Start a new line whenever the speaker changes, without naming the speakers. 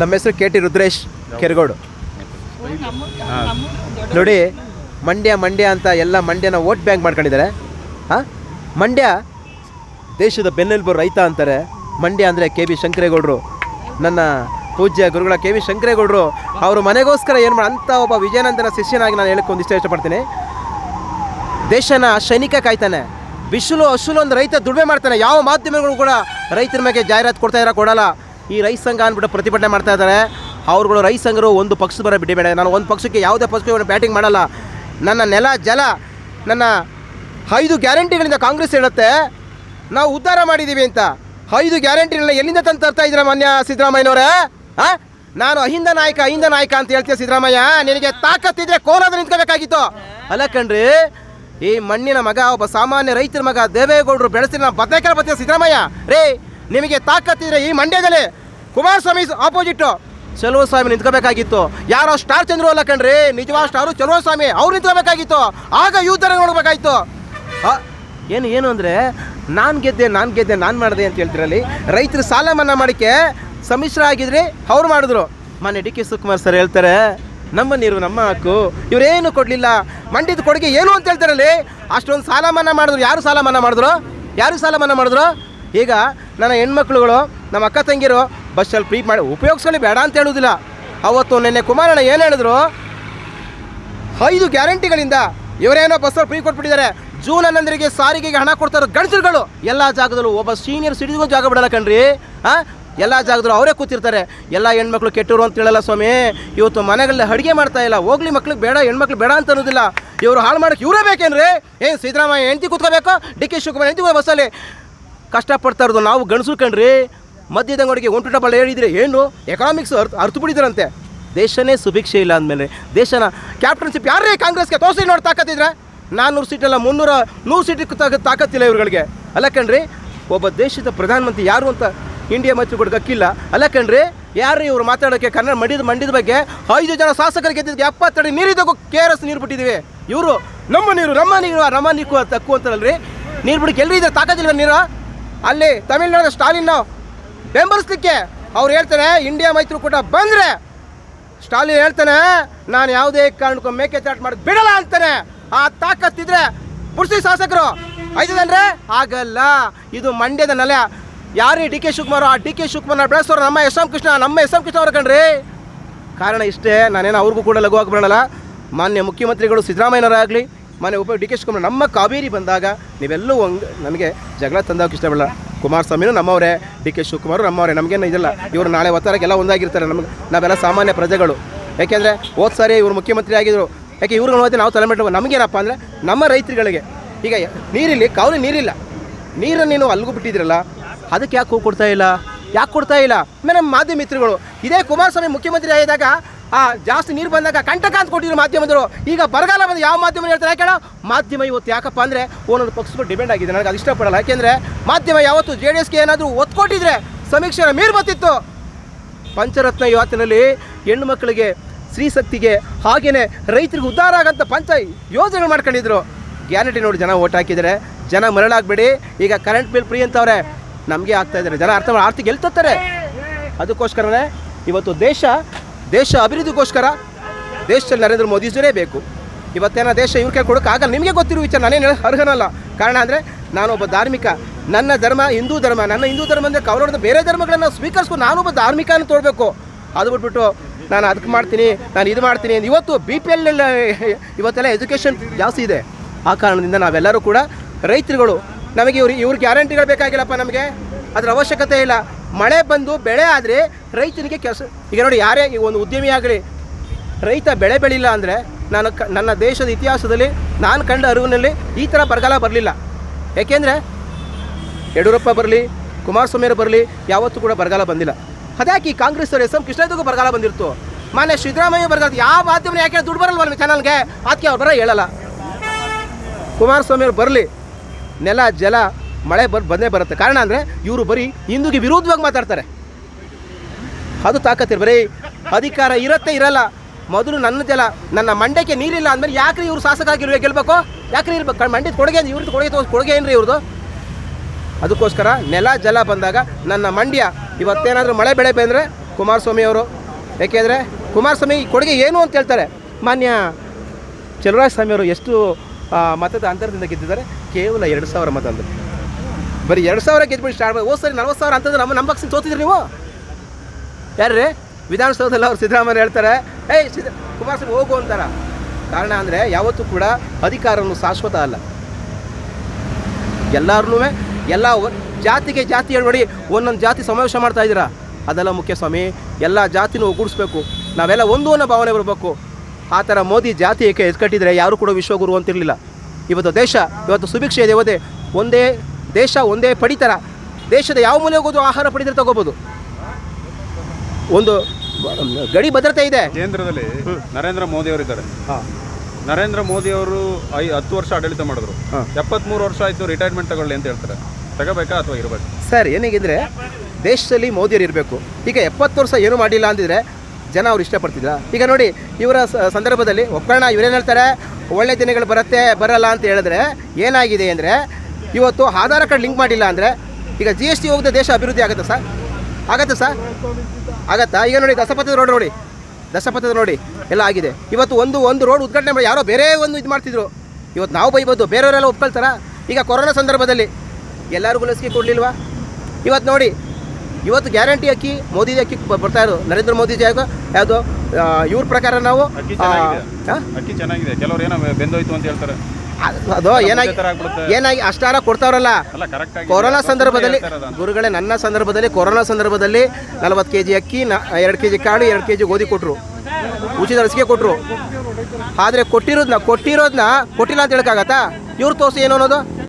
ನಮ್ಮ ಹೆಸರು K T Rudresh Keragodu. ನೋಡಿ ಮಂಡ್ಯ ಮಂಡ್ಯ ಅಂತ ಎಲ್ಲ ಮಂಡ್ಯನ ವೋಟ್ ಬ್ಯಾಂಕ್ ಮಾಡ್ಕೊಂಡಿದ್ದಾರೆ. ಹಾಂ? ಮಂಡ್ಯ ದೇಶದ ಬೆನ್ನೆಲುಬು ರೈತ ಅಂತಾರೆ. ಮಂಡ್ಯ ಅಂದರೆ ಕೆ ಬಿ ಶಂಕರೇಗೌಡರು. ನನ್ನ ಪೂಜ್ಯ ಗುರುಗಳ ಕೆ ವಿ ಶಂಕರೇಗೌಡರು. ಅವರು ಮನೆಗೋಸ್ಕರ ಏನು ಮಾಡಿ ಅಂಥ ಒಬ್ಬ ವಿಜಯನಂದನ ಶಿಷ್ಯನಾಗಿ ನಾನು ಹೇಳಕ್ಕೆ ಒಂದಿಷ್ಟು ಇಷ್ಟಪಡ್ತೀನಿ. ದೇಶನ ಸೈನಿಕ ಕಾಯ್ತಾನೆ. ಬಿಸಿಲು ಹಸುಲು ಒಂದು ರೈತ ದುಡಿಮೆ ಮಾಡ್ತಾನೆ. ಯಾವ ಮಾಧ್ಯಮಗಳು ಕೂಡ ರೈತರ ಮೇಲೆ ಜಾಹೀರಾತು ಕೊಡ್ತಾ ಇರೋ ಕೊಡಲ್ಲ. ಈ ರೈತ ಸಂಘ ಅಂದ್ಬಿಟ್ಟು ಪ್ರತಿಭಟನೆ ಮಾಡ್ತಾ ಇದ್ದಾರೆ. ಅವ್ರುಗಳು ರೈತ ಸಂಘರು ಒಂದು ಪಕ್ಷದ ಬರ ಬಿಡಬೇಡ ನಾನು ಒಂದು ಪಕ್ಷಕ್ಕೆ ಯಾವುದೇ ಪಕ್ಷಕ್ಕೆ ಬ್ಯಾಟಿಂಗ್ ಮಾಡಲ್ಲ. ನನ್ನ ನೆಲ, ಜಲ, ನನ್ನ ಐದು ಗ್ಯಾರಂಟಿಗಳಿಂದ ಕಾಂಗ್ರೆಸ್ ಹೇಳುತ್ತೆ. ನಾವು ಉದ್ಧಾರ ಮಾಡಿದ್ದೀವಿ ಅಂತ. ಐದು ಗ್ಯಾರಂಟಿಗಳನ್ನ ಎಲ್ಲಿಂದ ತಂದು ತರ್ತಾ ಇದ್ದೀರಾ ಮಾನ್ಯ ಸಿದ್ದರಾಮಯ್ಯನವರೇ? ಹಾಂ ನಾನು ಅಹಿಂದ ನಾಯಕ ಅಹಿಂದ ನಾಯಕ ಅಂತ ಹೇಳ್ತೀಯ ಸಿದ್ದರಾಮಯ್ಯ? ನಿನಗೆ ತಾಕತ್ತಿದ್ರೆ ಕೋಲಾದ ನಿಂತ್ಕೋಬೇಕಾಗಿತ್ತು. ಅಲ್ಲ ಕಣ್ರಿ, ಈ ಮಣ್ಣಿನ ಮಗ, ಒಬ್ಬ ಸಾಮಾನ್ಯ ರೈತರ ಮಗ ದೇವೇಗೌಡರು ಬೆಳೆಸಿದ ನಾನು ಬದನೇಕರ ಬರ್ತೀಯ ಸಿದ್ದರಾಮಯ್ಯ? ರೇ ನಿಮಗೆ ತಾಕತ್ತಿದ್ರೆ ಈ ಮಂಡ್ಯದಲ್ಲಿ ಕುಮಾರಸ್ವಾಮಿ ಆಪೋಸಿಟ್ಟು ಚಲುವ ಸ್ವಾಮಿ ನಿಂತ್ಕೋಬೇಕಾಗಿತ್ತು. ಯಾರೋ ಸ್ಟಾರ್ ಚಂದ್ರು ಅಲ್ಲ ಕಣ್ರಿ. ನಿಜವಾದ ಸ್ಟಾರು ಚಲುವ ಸ್ವಾಮಿ. ಅವ್ರು ನಿಂತ್ಕೋಬೇಕಾಗಿತ್ತು. ಆಗ ನೋಡ್ಬೇಕಾಗಿತ್ತು ಆ, ಏನು ಏನು ಅಂದರೆ ನಾನು ಗೆದ್ದೆ ನಾನು ಗೆದ್ದೆ ನಾನು ಮಾಡಿದೆ ಅಂತ ಹೇಳ್ತಿರಲ್ಲಿ ರೈತರು ಸಾಲ ಮನ್ನಾ ಮಾಡಿಕೆ ಸಮ್ಮಿಶ್ರ ಆಗಿದ್ರಿ ಅವ್ರು ಮಾಡಿದ್ರು. ಮೊನ್ನೆ ಡಿ ಕೆ ಶಿವಕುಮಾರ್ ಸರ್ ಹೇಳ್ತಾರೆ ನಮ್ಮ ನೀರು ನಮ್ಮ ಹಕ್ಕು. ಇವರೇನು ಕೊಡಲಿಲ್ಲ. ಮಂಡ್ಯದ ಕೊಡುಗೆ ಏನು ಅಂತ ಹೇಳ್ತಾರಲ್ಲಿ? ಅಷ್ಟೊಂದು ಸಾಲ ಮನ್ನಾ ಮಾಡಿದ್ರು. ಯಾರು ಸಾಲ ಮನ್ನಾ ಮಾಡಿದ್ರು? ಯಾರು ಸಾಲ ಮನ್ನಾ ಮಾಡಿದ್ರು? ಈಗ ನನ್ನ ಹೆಣ್ಮಕ್ಳುಗಳು, ನಮ್ಮ ಅಕ್ಕ ತಂಗಿರು ಬಸ್ಸಲ್ಲಿ ಫ್ರೀ ಮಾಡಿ ಉಪಯೋಗಿಸ್ಕೊಳ್ಳಿ, ಬೇಡ ಅಂತ ಹೇಳೋದಿಲ್ಲ ಅವತ್ತು ನಿನ್ನೆ ಕುಮಾರಣ್ಣ ಏನು ಹೇಳಿದ್ರು? ಐದು ಗ್ಯಾರಂಟಿಗಳಿಂದ ಇವರೇನೋ ಬಸ್ಸಲ್ಲಿ ಫ್ರೀ ಕೊಟ್ಬಿಟ್ಟಿದ್ದಾರೆ. ಜೂನ್ ಹನ್ನೊಂದರಿಗೆ ಸಾರಿಗೆಗೆ ಹಣ ಕೊಡ್ತಾರೆ ಗಣಸರುಗಳು ಎಲ್ಲ ಜಾಗದಲ್ಲೂ ಒಬ್ಬ ಸೀನಿಯರ್ ಸಿಟಿಗೂ ಜಾಗ ಬಿಡಲ್ಲ ಕಣ್ರಿ. ಹಾಂ ಎಲ್ಲ ಜಾಗದಲ್ಲೂ ಅವರೇ ಕೂತಿರ್ತಾರೆ. ಎಲ್ಲ ಹೆಣ್ಮಕ್ಳು ಕೆಟ್ಟರು ಅಂತ ಹೇಳಲ್ಲ ಸ್ವಾಮಿ. ಇವತ್ತು ಮನೆಗಳಲ್ಲಿ ಅಡುಗೆ ಮಾಡ್ತಾ ಇಲ್ಲ. ಹೋಗ್ಲಿ ಮಕ್ಳಿಗೆ ಬೇಡ, ಹೆಣ್ಮಕ್ಳು ಬೇಡ ಅಂತ ಅನ್ನೋದಿಲ್ಲ. ಇವರು ಹಾಳು ಮಾಡೋಕ್ಕೆ ಇವರೇ ಬೇಕೇನ್ರಿ? ಏನು ಸಿದ್ದರಾಮಯ್ಯ ಹೆಂಡತಿ ಕೂತ್ಕೋಬೇಕು? ಡಿ ಕೆ ಶಿವಕುಮಾರ್ ಹೆಂಡತಿ ಬಸ್ಸಲ್ಲಿ ಕಷ್ಟಪಡ್ತಾ ಇರೋದು ನಾವು ಗಣಸು ಕಣ್ರಿ. ಮಧ್ಯದಂಗಡಿಗೆ ಒಂಟು ಡಬಲ್ ಹೇಳಿದ್ರೆ. ಏನು? ಎಕನಾಮಿಕ್ಸ್ ಅರ್ಥ ಅರ್ಥ ಬಿಡಿದ್ರಂತೆ ದೇಶನೇ ಸುಭಿಕ್ಷೆ ಇಲ್ಲ ಅಂದಮೇಲೆ. ದೇಶನ ಕ್ಯಾಪ್ಟನ್ಶಿಪ್ ಯಾರೇ ಕಾಂಗ್ರೆಸ್ಗೆ ತೋರಿಸಿ ನೋಡಿ ತಾಕತ್ತಿದ್ರೆ? ನಾನ್ನೂರು ಸೀಟಲ್ಲ ಮುನ್ನೂರ ನೂರು ಸೀಟಿಗೆ ತಾಕ ತಾಕತ್ತಿಲ್ಲ ಇವ್ರುಗಳಿಗೆ. ಅಲ್ಲ ಕಣ್ರಿ, ಒಬ್ಬ ದೇಶದ ಪ್ರಧಾನಮಂತ್ರಿ ಯಾರು ಅಂತ ಇಂಡಿಯಾ ಮೈತ್ರಿಕೂಟ ಗಕ್ಕಿಲ್ಲ ಅಲ್ಲ ಕಣ್ರಿ ಯಾರು ಇವರು ಮಾತಾಡೋಕ್ಕೆ ಕನ್ನಡ ಮಂಡಿದ ಮಂಡಿದ ಬಗ್ಗೆ ಐದು ಜನ ಶಾಸಕರು ಗೆದ್ದಿದ್ದಕ್ಕೆ ಎಪ್ಪತ್ತಡಿ ನೀರಿದ್ದಕ್ಕೂ ಕೆ ಆರ್ ಎಸ್ ನೀರು ಬಿಟ್ಟಿದ್ದೀವಿ ಇವರು ನಮ್ಮ ನೀರು ನಮ್ಮ ನೀರು ನಮ್ಮ ನೀರು ತಕ್ಕು ಅಂತಾರಲ್ರಿ. ನೀರು ಬಿಡಕ್ಕೆ ಎಲ್ರಿ ಇದೆ ತಾಕತ್ತಿಲ್ಲ ನೀರು? ಅಲ್ಲಿ ತಮಿಳ್ನಾಡಿನ ಸ್ಟಾಲಿನ್ ಬೆಂಬಲಿಸ್ಲಿಕ್ಕೆ ಅವ್ರು ಹೇಳ್ತಾರೆ, ಇಂಡಿಯಾ ಮೈತ್ರಿಕೂಟ ಬಂದರೆ ಸ್ಟಾಲಿನ್ ಹೇಳ್ತಾನೆ, ನಾನು ಯಾವುದೇ ಕಾರಣಕ್ಕೂ ಮೇಕೆ ಚಾಟ್ ಮಾಡಿ ಬಿಡಲ್ಲ ಅಂತಾನೆ. ಆ ತಾಕತ್ತಿದ್ರೆ ಪುರುಷಿ ಶಾಸಕರು. ಆಯ್ತದಂದ್ರೆ ಆಗಲ್ಲ. ಇದು ಮಂಡ್ಯದ ನೆಲೆ. ಯಾರೇ ಡಿ ಕೆ ಶಿವಕುಮಾರ್? ಆ ಡಿ ಕೆ ಶಿವಕುಮಾರ್ ಬೆಳೆಸೋರು ನಮ್ಮ ಎಸ್ ಎಂ ಕೃಷ್ಣ, ನಮ್ಮ ಎಸ್ ಎಂ ಕೃಷ್ಣ ಅವ್ರ ಕಣ್ರಿ. ಕಾರಣ ಇಷ್ಟೇ. ನಾನೇನು ಅವ್ರಿಗೂ ಕೂಡ ಲಘುವಾಗಿ ಬರೋಣಲ್ಲ ಮಾನ್ಯ ಮುಖ್ಯಮಂತ್ರಿಗಳು ಸಿದ್ದರಾಮಯ್ಯನವರಾಗಲಿ ಮಾನ್ಯ ಉಪ ಡಿ ಕೆ ಶಿವಕುಮಾರ್, ನಮ್ಮ ಕಾವೇರಿ ಬಂದಾಗ ನೀವೆಲ್ಲೂ ಒಂದು ನನಗೆ ಜಗಳ ತಂದಾಗ ಇಷ್ಟಪಡಲ್ಲ. ಕುಮಾರಸ್ವಾಮಿನೂ ನಮ್ಮವರೇ, ಡಿ ಕೆ ಶಿವಕುಮಾರು ನಮ್ಮವರೇ, ನಮಗೇನು ಇದಲ್ಲ. ಇವರು ನಾಳೆ ಒತ್ತಾರಕ್ಕೆಲ್ಲ ಒಂದಾಗಿರ್ತಾರೆ ನಮಗೆ. ನಾವೆಲ್ಲ ಸಾಮಾನ್ಯ ಪ್ರಜೆಗಳು. ಯಾಕೆಂದರೆ ಹೋದ ಸಾರಿ ಇವರು ಮುಖ್ಯಮಂತ್ರಿ ಆಗಿದ್ರು. ಯಾಕೆ ಇವ್ರಿಗೆ ನೋಡಿದ್ರೆ ನಾವು ತಲೆ ಮೆಟ್ಟು ನಮಗೇನಪ್ಪ ಅಂದರೆ ನಮ್ಮ ರೈತರುಗಳಿಗೆ ಈಗ ನೀರಿಲ್ಲಿ ಕಾವಲಿ ನೀರಿಲ್ಲ. ನೀರನ್ನು ನೀನು ಅಲ್ಲಿಗೂ ಬಿಟ್ಟಿದ್ರಲ್ಲ ಅದಕ್ಕೆ ಯಾಕೆ ಹೋಗಿ ಕೊಡ್ತಾ ಇಲ್ಲ? ಯಾಕೆ ಕೊಡ್ತಾ ಇಲ್ಲ? ನಮ್ಮ ಮಾಧ್ಯಮ ಮಿತ್ರಗಳು ಇದೇ ಕುಮಾರಸ್ವಾಮಿ ಮುಖ್ಯಮಂತ್ರಿ ಆಗಿದ್ದಾಗ ಆ, ಜಾಸ್ತಿ ನೀರು ಬಂದಾಗ ಕಂಟಕ ಅಂತ ಕೊಟ್ಟಿದ್ರು ಮಾಧ್ಯಮದವರು. ಈಗ ಬರಗಾಲ ಬಂದು ಯಾವ ಮಾಧ್ಯಮ ಹೇಳ್ತಾರೆ? ಯಾಕೆ ಮಾಧ್ಯಮ ಇವತ್ತು ಯಾಕಪ್ಪ ಅಂದರೆ ಒಂದೊಂದು ಪಕ್ಷಗಳು ಡಿಪೆಂಡ್ ಆಗಿದೆ. ನನಗೆ ಅದು ಇಷ್ಟಪಡಲ್ಲ. ಯಾಕೆಂದರೆ ಮಾಧ್ಯಮ ಯಾವತ್ತು ಜೆ ಡಿ ಎಸ್ಗೆ ಏನಾದರೂ ಒತ್ತು ಕೊಟ್ಟಿದ್ರೆ ಮೀರು ಬರ್ತಿತ್ತು. ಪಂಚರತ್ನ ಯೋಜನೆಯಲ್ಲಿ ಹೆಣ್ಣು ಮಕ್ಕಳಿಗೆ ಸ್ತ್ರೀಶಕ್ತಿಗೆ ಹಾಗೆಯೇ ರೈತರಿಗೆ ಉದ್ಧಾರ ಆಗಂತ ಪಂಚ ಯೋಜನೆಗಳು ಮಾಡ್ಕೊಂಡಿದ್ರು. ಗ್ಯಾರಂಟಿ ನೋಡಿ ಜನ ಓಟ್ ಹಾಕಿದ್ದಾರೆ. ಜನ ಮರಳಾಗಬೇಡಿ. ಈಗ ಕರೆಂಟ್ ಬಿಲ್ ಫ್ರೀ ಅಂತವ್ರೆ ನಮಗೆ ಆಗ್ತಾ ಇದ್ದಾರೆ. ಜನ ಅರ್ಥ ಆರ್ಥಿಕ ಎಲ್ಲಿ ತರ್ತಾರೆ ಅದಕ್ಕೋಸ್ಕರನೇ ಇವತ್ತು ದೇಶ ದೇಶ ಅಭಿವೃದ್ಧಿಗೋಸ್ಕರ ದೇಶದಲ್ಲಿ ನರೇಂದ್ರ ಮೋದಿಜಿರೇ ಬೇಕು. ಇವತ್ತೇನೋ ದೇಶ ಇವ್ರ ಕೈ ಕೊಡೋಕ್ಕಾಗಲ್ಲ ನಿಮಗೆ ಗೊತ್ತಿರೋ ವಿಚಾರ ನಾನೇನು ಅರ್ಹನಲ್ಲ. ಕಾರಣ ಅಂದರೆ ನಾನೊಬ್ಬ ಧಾರ್ಮಿಕ. ನನ್ನ ಧರ್ಮ ಹಿಂದೂ ಧರ್ಮ. ನನ್ನ ಹಿಂದೂ ಧರ್ಮ ಅಂದರೆ ಕವಲೋಡದ ಬೇರೆ ಧರ್ಮಗಳನ್ನು ಸ್ವೀಕರಿಸ್ಕೊ ನಾನೊಬ್ಬ ಧಾರ್ಮಿಕ ಅಂತ ತೋಡಬೇಕು ಅದು ಬಿಟ್ಬಿಟ್ಟು ನಾನು ಅದಕ್ಕೆ ಮಾಡ್ತೀನಿ, ನಾನು ಇದು ಮಾಡ್ತೀನಿ ಇವತ್ತು ಬಿ ಪಿ ಎಲ್ ಇವತ್ತೆಲ್ಲ ಎಜುಕೇಷನ್ ಜಾಸ್ತಿ ಇದೆ. ಆ ಕಾರಣದಿಂದ ನಾವೆಲ್ಲರೂ ಕೂಡ ರೈತರುಗಳು ನಮಗೆ ಇವ್ರು ಇವ್ರ ಗ್ಯಾರಂಟಿಗಳು ಬೇಕಾಗಿಲ್ಲಪ್ಪ ನಮಗೆ. ಅದರ ಅವಶ್ಯಕತೆ ಇಲ್ಲ. ಮಳೆ ಬಂದು ಬೆಳೆ ಆದರೆ ರೈತನಿಗೆ ಕೆಲಸ ಈಗ ನೋಡಿ ಯಾರೇ ಈ ಒಂದು ಉದ್ಯಮಿ ಆಗಲಿ, ರೈತ ಬೆಳೆ ಬೆಳಿಲ್ಲ ಅಂದರೆ ನಾನು ಕ ನನ್ನ ದೇಶದ ಇತಿಹಾಸದಲ್ಲಿ ನಾನು ಕಂಡ ಅರಿವಿನಲ್ಲಿ ಈ ಥರ ಬರಗಾಲ ಬರಲಿಲ್ಲ. ಏಕೆಂದರೆ ಯಡಿಯೂರಪ್ಪ ಬರಲಿ, ಕುಮಾರಸ್ವಾಮಿಯವರು ಬರಲಿ, ಯಾವತ್ತೂ ಕೂಡ ಬರಗಾಲ ಬಂದಿಲ್ಲ. ಅದ್ಯಾಕೆ ಈ ಕಾಂಗ್ರೆಸ್ ಎಸ್ ಎಂ ಕೃಷ್ಣದಗೂ ಬರಗಾಲ ಬಂದಿರ್ತು? ಮಾನ್ಯ ಸಿದ್ದರಾಮಯ್ಯ ಬರಗಾಲ ಯಾವ ಮಾಧ್ಯಮ ಯಾಕೆ ದುಡ್ಡು ಬರಲ್ವ ನಿಮ್ಮ ಚಾನಲ್ಗೆ? ಅದಕ್ಕೆ ಅವ್ರು ಬರೋ ಹೇಳಲ್ಲ. ಕುಮಾರಸ್ವಾಮಿಯವ್ರು ಬರಲಿ, ನೆಲ, ಜಲ ಮಳೆ ಬರ್ ಬಂದೇ ಬರುತ್ತೆ. ಕಾರಣ ಅಂದರೆ ಇವರು ಬರೀ ಹಿಂದೂಗೆ ವಿರೋಧವಾಗಿ ಮಾತಾಡ್ತಾರೆ. ಅದು ತಾಕತ್ತಿರ ಬರೀ ಅಧಿಕಾರ ಇರತ್ತೆ ಇರಲ್ಲ. ಮೊದಲು ನನ್ನ ಜಲ ನನ್ನ ಮಂಡ್ಯಕ್ಕೆ ನೀರಿಲ್ಲ ಅಂದಮೇಲೆ ಯಾಕ್ರಿ ಇವರು ಶಾಸಕ ಆಗಿರುವೆ ಗೆಲ್ಬೇಕು? ಯಾಕ್ರಿ ಇರ್ಬೇಕು? ಮಂಡ್ಯದ ಕೊಡುಗೆ ಇವ್ರದ್ದು? ಕೊಡುಗೆ ತೋರಿಸ್ ಕೊಡುಗೆ ಏನ್ರಿ ಇವ್ರದ್ದು? ಅದಕ್ಕೋಸ್ಕರ ನೆಲ ಜಲ ಬಂದಾಗ ನನ್ನ ಮಂಡ್ಯ ಇವತ್ತೇನಾದರೂ ಮಳೆ ಬೆಳೆ ಬಂದರೆ ಕುಮಾರಸ್ವಾಮಿ ಅವರು. ಯಾಕೆಂದರೆ ಕುಮಾರಸ್ವಾಮಿ ಕೊಡುಗೆ ಏನು ಅಂತ ಹೇಳ್ತಾರೆ. ಮಾನ್ಯ ಚಲುವರಾಜ ಸ್ವಾಮಿ ಅವರು ಎಷ್ಟು ಮತದ ಅಂತರದಿಂದ ಗೆದ್ದಿದ್ದಾರೆ. ಕೇವಲ ಎರಡು ಸಾವಿರ ಮತ ಅಂದರೆ. ಬರೀ ಎರಡು ಸಾವಿರ ಗೆದ್ಬಿಟ್ಟು ಸ್ಟಾರ್ಟ್ ಮಾಡಿ. ಹೋದ್ ಸರಿ ನಲ್ವತ್ತು ಸಾವಿರ ಅಂತಂದ್ರೆ ನಮ್ಮ ನಮ್ಮ ಪಕ್ಷ ಸೋತಿದ್ರಿ ನೀವು? ಯಾರ್ರೀ? ವಿಧಾನಸೌಧದಲ್ಲಿ ಅವ್ರು ಸಿದ್ದರಾಮಯ್ಯ ಹೇಳ್ತಾರೆ, ಏಯ್, ಸಿದ್ದ ಕುಮಾರಸ್ವಾಮಿ, ಹೋಗು ಅಂತಾರ. ಕಾರಣ ಅಂದರೆ ಯಾವತ್ತೂ ಕೂಡ ಅಧಿಕಾರವನ್ನು ಶಾಶ್ವತ ಅಲ್ಲ. ಎಲ್ಲರೂ ಎಲ್ಲ ಜಾತಿಗೆ ಜಾತಿ ಹೇಳ್ಬೇಡಿ ಒಂದೊಂದು ಜಾತಿ ಸಮಾವೇಶ ಮಾಡ್ತಾ ಇದ್ದೀರಾ? ಅದೆಲ್ಲ ಮುಖ್ಯ ಸ್ವಾಮಿ, ಎಲ್ಲ ಜಾತಿನೂ ಒಗ್ಗೂಡಿಸ್ಬೇಕು. ನಾವೆಲ್ಲ ಒಂದು ಅನ್ನೋ ಭಾವನೆ ಬರಬೇಕು. ಆ ಥರ ಮೋದಿ ಜಾತಿ ಏಕೆ ಎತ್ಕಟ್ಟಿದ್ರೆ ಯಾರು ಕೂಡ ವಿಶ್ವಗುರು ಅಂತಿರಲಿಲ್ಲ. ಇವತ್ತು ದೇಶ, ಇವತ್ತು ಸುಭಿಕ್ಷೆ ಒಂದೇ ಒಂದೇ ದೇಶ ಒಂದೇ ಪಡಿತರ. ದೇಶದ ಯಾವ ಮೂಲೆಗೆ ಹೋಗೋದು ಆಹಾರ ಪಡಿತರ ತಗೋಬೋದು. ಒಂದು ಗಡಿ ಭದ್ರತೆ ಇದೆ.
ಕೇಂದ್ರದಲ್ಲಿ ನರೇಂದ್ರ ಮೋದಿ ಅವರು ಇದ್ದಾರೆ.
ಹಾಂ.
ನರೇಂದ್ರ ಮೋದಿ ಅವರು ಐ ಹತ್ತು ವರ್ಷ ಆಡಳಿತ ಮಾಡಿದ್ರು.
ಹಾ.
ಎಪ್ಪತ್ಮೂರು ವರ್ಷ ಆಯಿತು ರಿಟೈರ್ಮೆಂಟ್ ತಗೊಳ್ಳಿ ಅಂತ ಹೇಳ್ತಾರೆ. ತಗೋಬೇಕಾ ಅಥವಾ ಇರಬೇಕು?
ಸರ್ ಏನಾಗಿದ್ರೆ ದೇಶದಲ್ಲಿ ಮೋದಿಯವರು ಇರಬೇಕು. ಈಗ ಎಪ್ಪತ್ತು ವರ್ಷ ಏನು ಮಾಡಿಲ್ಲ ಅಂದಿದ್ರೆ ಜನ ಅವ್ರು ಇಷ್ಟಪಡ್ತಿದ್ರ? ಈಗ ನೋಡಿ ಇವರ ಸಂದರ್ಭದಲ್ಲಿ ಒಕ್ಕರಣ ಇವರೇನು ಹೇಳ್ತಾರೆ? ಒಳ್ಳೆ ದಿನಗಳು ಬರುತ್ತೆ ಬರಲ್ಲ ಅಂತ ಹೇಳಿದ್ರೆ ಏನಾಗಿದೆ ಅಂದರೆ ಇವತ್ತು ಆಧಾರ್ ಕಾರ್ಡ್ ಲಿಂಕ್ ಮಾಡಿಲ್ಲ ಅಂದರೆ ಈಗ ಜಿ ಎಸ್ ಟಿ ಹೋಗದೆ ದೇಶ ಅಭಿವೃದ್ಧಿ ಆಗುತ್ತೆ ಸರ್? ಆಗತ್ತಾ ಸರ್? ಆಗತ್ತಾ? ಈಗ ನೋಡಿ ದಸಪಥದ ರೋಡ್ ನೋಡಿ. ದಸಪಥದ ನೋಡಿ ಎಲ್ಲ ಆಗಿದೆ. ಇವತ್ತು ಒಂದು ಒಂದು ರೋಡ್ ಉದ್ಘಾಟನೆ ಮಾಡಿ ಯಾರೋ ಬೇರೆ ಒಂದು ಇದು ಮಾಡ್ತಿದ್ರು. ಇವತ್ತು ನಾವು ಬೈಬೋದು ಬೇರೆಯವರೆಲ್ಲ ಒಪ್ಕೊಳ್ತಾರ. ಈಗ ಕೊರೋನಾ ಸಂದರ್ಭದಲ್ಲಿ ಎಲ್ಲರಿಗೂ ಲಸಿಕೆ ಕೊಡಲಿಲ್ವಾ? ಇವತ್ತು ನೋಡಿ ಇವತ್ತು ಗ್ಯಾರಂಟಿ ಅಕ್ಕಿ ಮೋದಿ ಅಕ್ಕಿ ಬರ್ತಾ ಇರೋದು. ನರೇಂದ್ರ ಮೋದಿಜಿ ಜಾಗ ಯಾವುದು ಇವ್ರ ಪ್ರಕಾರ ನಾವು
ಅಕ್ಕಿ ಚೆನ್ನಾಗಿದೆ. ಕೆಲವ್ರು ಏನೋ ಬೆಂದೋಯ್ತು ಅಂತ ಹೇಳ್ತಾರೆ.
ಅದು- ಏನಾಗಿ ಏನಾಗಿ ಅಷ್ಟಾರ ಕೊಡ್ತಾವ್ರಲ್ಲ? ಕೊರೋನಾ ಸಂದರ್ಭದಲ್ಲಿ ಗುರುಗಳೇ ನನ್ನ ಸಂದರ್ಭದಲ್ಲಿ ಕೊರೋನಾ ಸಂದರ್ಭದಲ್ಲಿ ನಲವತ್ತು ಕೆ ಜಿ ಅಕ್ಕಿ ನ ಎರಡು ಕೆ ಜಿ ಕಾಳು ಎರಡು ಕೆ ಜಿ ಗೋಧಿ ಕೊಟ್ಟರು ಉಚಿತ ಲಸಿಕೆ ಕೊಟ್ಟರು ಆದರೆ ಕೊಟ್ಟಿರೋದನ್ನ ಕೊಟ್ಟಿರೋದನ್ನ ಕೊಟ್ಟಿಲ್ಲ ಅಂತ ಹೇಳೋಕ್ಕಾಗತ್ತಾ? ಇವ್ರು ತೋರಿಸಿ ಏನು ಅನ್ನೋದು?